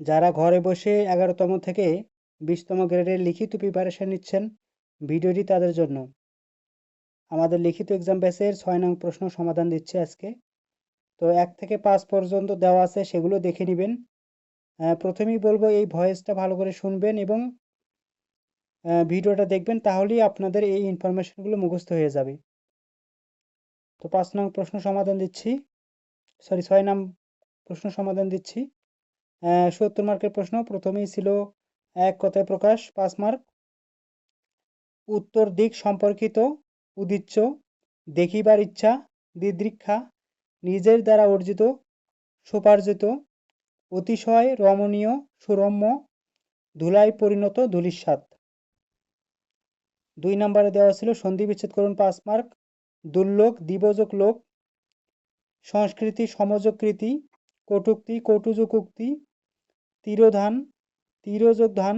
যারা ঘরে বসে এগারোতম থেকে বিশতম গ্রেডের লিখিত প্রিপারেশন নিচ্ছেন, ভিডিওটি তাদের জন্য। আমাদের লিখিত এক্সাম ব্যাচের ছয় নং প্রশ্ন সমাধান দিচ্ছে আজকে। তো এক থেকে পাঁচ পর্যন্ত দেওয়া আছে, সেগুলো দেখে নেবেন। প্রথমেই বলব এই ভয়েসটা ভালো করে শুনবেন এবং ভিডিওটা দেখবেন, তাহলেই আপনাদের এই ইনফরমেশনগুলো মুখস্থ হয়ে যাবে। তো পাঁচ নং প্রশ্ন সমাধান দিচ্ছি। সরি ছয় নাম প্রশ্ন সমাধান দিচ্ছি। সত্তর মার্কের প্রশ্ন। প্রথমেই ছিল এক কথায় প্রকাশ, পাঁচ মার্ক। উত্তর দিক সম্পর্কিত, উদিচ্ছ, দেখিবার ইচ্ছা, দিদৃক্ষা, নিজের দ্বারা অর্জিত, সুপার্জিত, অতিশয় রমণীয়, সুরম্য, ধুলায় পরিণত ধুলিস্বাদ দুই নম্বরে দেওয়া ছিল, সন্ধি বিচ্ছেদ করুন, পাঁচ মার্ক। দুর্লোক দিবযোগ লোক, সংস্কৃতি সমযোগকৃতি কটুক্তি কটুযোগ উক্তি তিরোধান তিরোযোগ ধান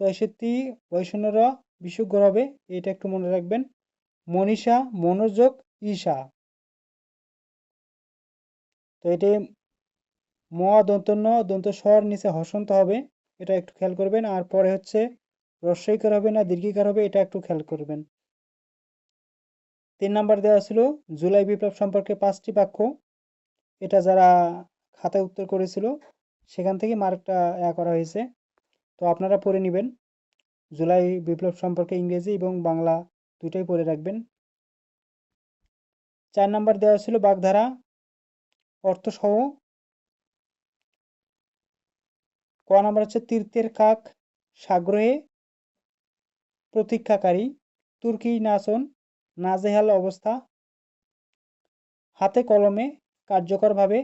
তয়ষট্টি বৈষণ্যরা বিশুদ্ধ হবে, এটা একটু মনে রাখবেন। মনীষা, মনোযোগ, ঈশা। তো এটি ম দন্তন্য দন্ত স্বর নিচে হসন্ত হবে, এটা একটু খেয়াল করবেন। আর পরে হচ্ছে রস্বইকার হবে না দীর্ঘিকার হবে, এটা একটু খেয়াল করবেন। তিন নাম্বার দেওয়া ছিল জুলাই বিপ্লব সম্পর্কে পাঁচটি বাক্য। এটা যারা খাতায় উত্তর করেছিল সেখান থেকে মার্কটা করা হয়েছে। তো আপনারা পড়ে নেবেন। জুলাই বিপ্লব সম্পর্কে ইংরেজি এবং বাংলা দুটাই পড়ে রাখবেন। চার নাম্বার দেওয়া ছিল বাগধারা, অর্থসহ। ক নাম্বার হচ্ছে তীর্থের কাক, সাগ্রহে। প্রতীক্ষাকারী, তুর্কি নাচন, নাজেহাল অবস্থা। হাতে কলমে, কার্যকরভাবে,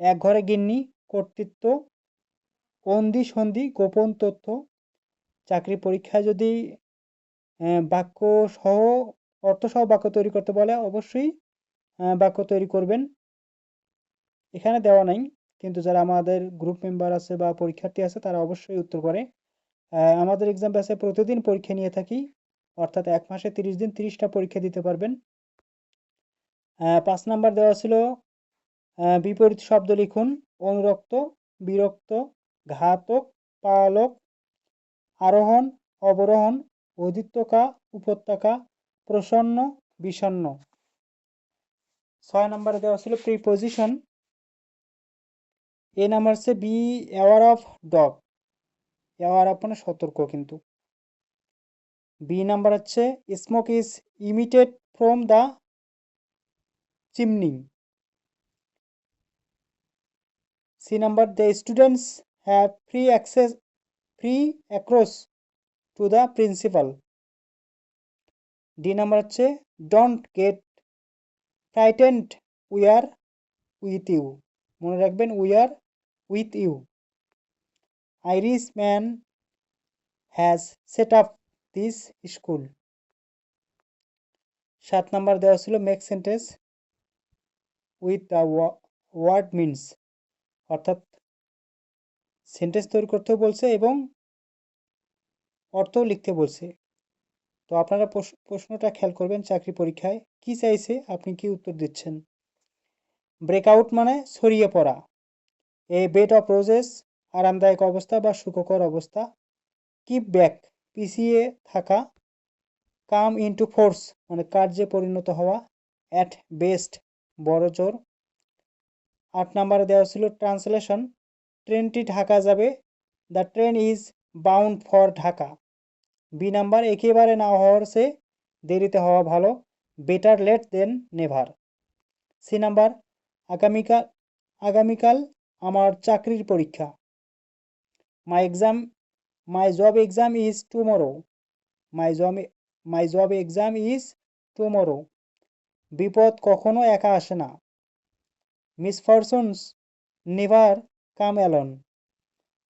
এক ঘরে গিন্নি। কর্তৃত্ব অন্দি সন্ধি, গোপন তথ্য, চাকরি পরীক্ষায় যদি বাক্য সহ অর্থসহ বাক্য তৈরি করতে বলে, অবশ্যই বাক্য তৈরি করবেন। এখানে দেওয়া নাই, কিন্তু যারা আমাদের গ্রুপ মেম্বার আছে বা পরীক্ষার্থী আছে, তারা অবশ্যই উত্তর করে। আমাদের এক্সাম ব্যাচে প্রতিদিন পরীক্ষা নিয়ে থাকি, অর্থাৎ এক মাসে তিরিশ দিন তিরিশটা পরীক্ষা দিতে পারবেন। পাঁচ নাম্বার দেওয়া ছিল বিপরীত শব্দ লিখুন। অনুরক্ত বিরক্ত, ঘাতক, পালক, আরোহণ, অবরোহণ, অধিত্যকা, উপত্যকা, প্রসন্ন, বিষণ্ন। ছয় নম্বরে দেওয়া ছিল প্রিপোজিশন এ নাম্বার হচ্ছে be aware of dog aware of মানে সতর্ক কিন্তু। বি নাম্বার হচ্ছে smoke is emitted from the chimney C number the students have free access free across to the principal D number হচ্ছে don't get frightened we are with you মনে রাখবেন we are with you Irish man has set up this school সাত number দেওয়া ছিল make sentence with the word means অর্থাৎ sentence তৈরি করতেও বলছে এবং অর্থও লিখতে বলছে। তো আপনারা প্রশ্নটা খেয়াল করবেন চাকরি পরীক্ষায়, কি চাইছে, আপনি কি উত্তর দিচ্ছেন? ব্রেকআউট মানে ছড়িয়ে পড়া। এ বেড অফ রোজেস আরামদায়ক অবস্থা বা সুখকর অবস্থা। কিপ ব্যাক পিছিয়ে থাকা। কাম ইনটু ফোর্স মানে কার্যে পরিণত হওয়া। অ্যাট বেস্ট বড় জোর। আট নাম্বারে দেওয়া ছিল ট্রান্সলেশন। ট্রেনটি ঢাকা যাবে। The train is bound for Dhaka. B number, একেবারে না হওয়ার সে দেরিতে হওয়া ভালো। Better late than never. C number, আগামীকাল আগামীকাল আমার চাকরির পরীক্ষা। My exam, my job exam is tomorrow. My job my job exam is tomorrow. বিপদ কখনো একা আসে না। মিসফরচুনস নেভার কাম অ্যালন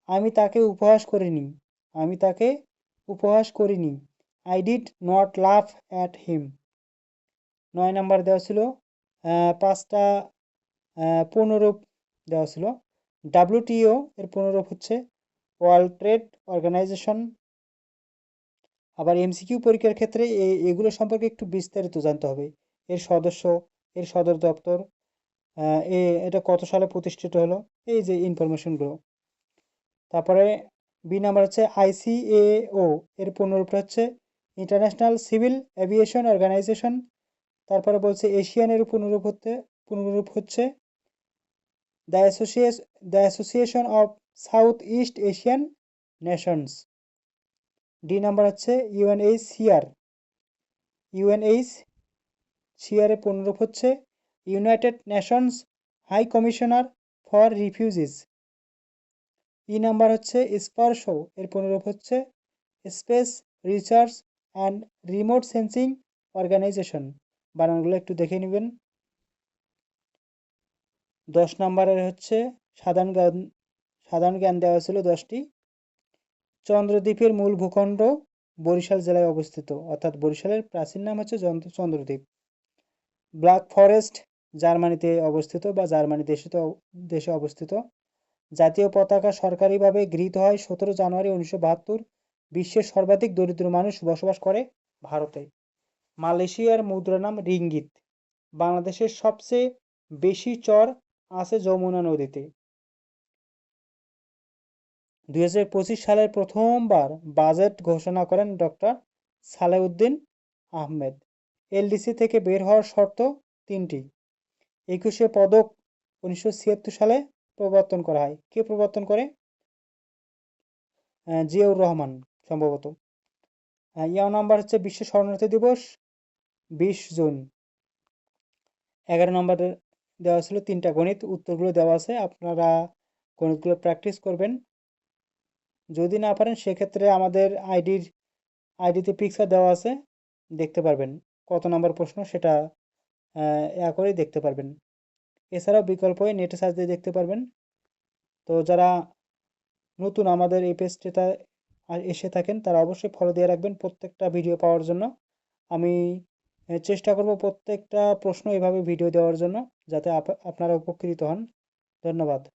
আমি তাকে উপহাস করিনি। আমি তাকে উপহাস করিনি। I did not laugh at him নয় নাম্বার দেওয়া ছিল পাঁচটা পুনরূপ দেওয়া ছিল। ডাব্লিউটিও এর পুনরূপ হচ্ছে ওয়ার্ল্ড ট্রেড অর্গানাইজেশন আবার এমসিকিউ পরীক্ষার ক্ষেত্রে এগুলো সম্পর্কে একটু বিস্তারিত জানতে হবে। এর সদস্য, এর সদর দপ্তর এ, এটা কত সালে প্রতিষ্ঠিত হলো? এই যে ইনফরমেশনগুলো তারপরে বি নাম্বার হচ্ছে আইসিএও এর পূর্ণরূপ হচ্ছে ইন্টারন্যাশনাল সিভিল এভিয়েশন অর্গানাইজেশন তারপরে বলছে এশিয়ানের পূর্ণরূপ হতে, পূর্ণরূপ হচ্ছে the association the association of South East Asian Nations D number হচ্ছে ইউএনএইচ সিআর ইউএনএইচ সিআরের পূর্ণরূপ হচ্ছে United Nations High Commissioner for Refugees E number হচ্ছে স্পার্শ এর পূর্ণরূপ হচ্ছে space research and remote sensing organization বানানগুলো একটু দেখে নেবেন। দশ নম্বরের হচ্ছে সাধারণ জ্ঞান সাধারণ জ্ঞান দেওয়া ছিল দশটি। চন্দ্রদ্বীপের মূল ভূখণ্ড বরিশাল জেলায় অবস্থিত, অর্থাৎ বরিশালের প্রাচীন নাম হচ্ছে চন্দ্র- চন্দ্রদ্বীপ। ব্ল্যাক ফরেস্ট জার্মানিতে অবস্থিত বা জার্মানি দেশে দেশে অবস্থিত। জাতীয় পতাকা সরকারিভাবে গৃহীত হয় সতেরো জানুয়ারি উনিশশো বাহাত্তর। বিশ্বের সর্বাধিক দরিদ্র মানুষ বসবাস করে ভারতে। মালয়েশিয়ার মুদ্রা নাম রিঙ্গিত। বাংলাদেশের সবচেয়ে বেশি চর আছে যমুনা নদীতে। দুই হাজার পঁচিশ সালের প্রথমবার বাজেট ঘোষণা করেন ডক্টর সালেউদ্দিন আহমেদ। এলডিসি থেকে বের হওয়ার শর্ত তিনটি। একুশে পদক উনিশশো ছিয়াত্তর সালে প্রবর্তন করা হয়। কে প্রবর্তন করে? জিয়াউর রহমান সম্ভবত। আহ, ইয়া নাম্বার হচ্ছে বিশ্ব শরণার্থী দিবস বিশ জুন। এগারো নম্বর দেওয়া ছিল তিনটা গণিত। উত্তরগুলো দেওয়া আছে আপনারা গণিতগুলো প্র্যাকটিস করবেন। যদি না পারেন সেক্ষেত্রে আমাদের আইডির আইডিতে পিকচার দেওয়া আছে দেখতে পারবেন। কত নম্বর প্রশ্ন সেটা করেই দেখতে পারবেন। এছাড়াও বিকল্প নেটে সার্চ দিয়ে দেখতে পারবেন। তো যারা নতুন আমাদের এই পেজটিতে এসে থাকেন, তারা অবশ্যই ফলো দিয়ে রাখবেন প্রত্যেকটা ভিডিও পাওয়ার জন্য। আমি চেষ্টা করব প্রত্যেকটা প্রশ্ন এভাবে ভিডিও দেওয়ার জন্য, যাতে আপ- আপনারা উপকৃত হন। ধন্যবাদ।